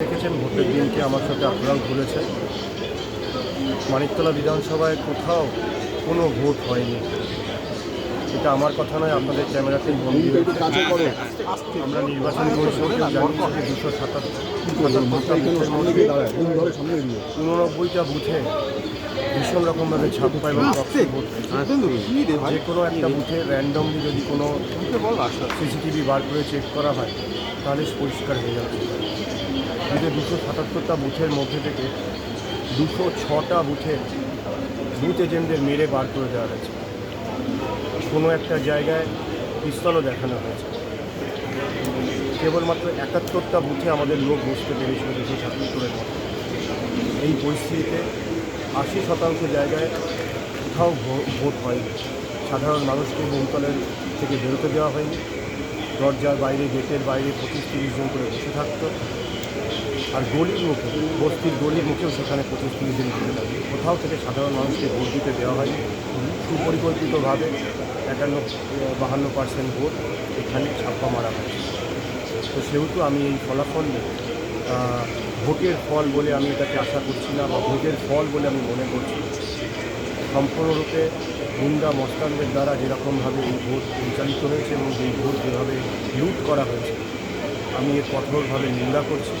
দেখেছেন ভোটের দিনকে আমার সাথে আপনারাও ঘুরেছেন মানিকতলা বিধানসভায় কোথাও কোনো ভোট হয়নি। এটা আমার কথা নয় আপনাদের ক্যামেরাতে বন্দি হয়েছে আমরা নির্বাচন কমিশনকে জানিয়েছি দুশো উননব্বইটা বুথে ভীষণ রকমভাবে ছাপ্পা এবং। যে কোনো একটা বুথে র্যান্ডমলি যদি কোনো সিসিটিভি বার করে চেক করা হয় তাহলে পরিষ্কার হয়ে যাচ্ছে বুথে দুশো সাতাত্তরটা বুথের মধ্যে থেকে দুশো ছটা বুথে বুথ এজেন্টদের মেরে বার করে দেওয়া হয়েছে। কোনো একটা জায়গায় পিস্তলও দেখানো হয়েছে। কেবলমাত্র একাত্তরটা বুথে আমাদের লোক বসতে পেরেছিল দুশো সাতাত্তরের মধ্যে। এই পরিস্থিতিতে আশি শতাংশ জায়গায় কোথাও ভোট হয়নি। সাধারণ মানুষকে বহুতলের থেকে বেরোতে দেওয়া হয়নি। দরজার বাইরে, গেটের বাইরে পঁচিশ তিরিশ জন করে বসে থাকতো। আর গলির মুখে বস্তির গলির মুখেও সেখানে পঁচিশ তিরিশ দিন ঘুরে থাকে। কোথাও থেকে সাধারণ মানুষকে ভোট দিতে দেওয়া হয়নি। সুপরিকল্পিতভাবে একান্ন, বাহান্ন পার্সেন্ট ভোট এখানে ছাপ্পা মারা হয় তো সেহেতু আমি এই ফলাফল ভোটের ফল বলে আমি এটাকে আশা করছি না বা ভোটের ফল বলে আমি মনে করছি সম্পূর্ণরূপে গুন্ডা মস্তানদের দ্বারা যেরকমভাবে এই ভোট পরিচালিত হয়েছে এবং এই ভোট যেভাবে লুট করা হয়েছে, আমি এর কঠোরভাবে নিন্দা করছি।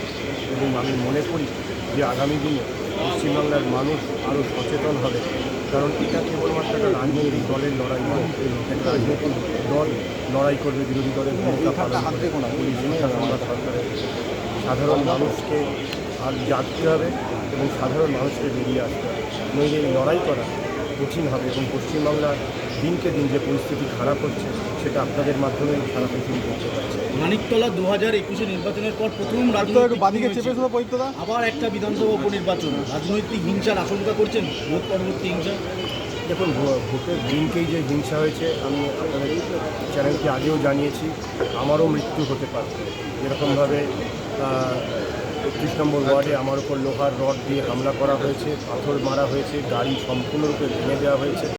এবং আমি মনে করি যে আগামী দিনে পশ্চিমবাংলার মানুষ আরও সচেতন হবে। কারণ এটা কেবলমাত্র একটা রাজনৈতিক দলের লড়াই নয় একটা রাজনৈতিক দল লড়াই করবে, বিরোধী দলের ভূমিকা পালন বা সরকারের সাধারণ মানুষকে আর জাগতে হবে এবং সাধারণ মানুষকে বেরিয়ে আসতে হবে। নইলে লড়াই করা কঠিন হবে এবং পশ্চিমবাংলার দিনকে দিন যে পরিস্থিতি খারাপ হচ্ছে সেটা আপনাদের মাধ্যমে সারা পৃথিবী করতে পারছে। মানিকতলা দু হাজার একুশে নির্বাচনের পর প্রথম রাজনৈতিক আবার একটা বিধানসভা উপনির্বাচন। রাজনৈতিক হিংসার আশঙ্কা করছেন ভোট পরবর্তী হিংসা। দেখুন ভো- ভোটের দিনকেই যে হিংসা হয়েছে আমি আপনাদের চ্যানেলকে আগেও জানিয়েছি আমারও মৃত্যু হতে পারে। যেরকমভাবে একত্রিশ নম্বর ওয়ার্ডে আমার উপর লোহার রড দিয়ে হামলা করা হয়েছে, পাথর মারা হয়েছে, গাড়ি সম্পূর্ণরূপে ভেঙে দেওয়া হয়েছে।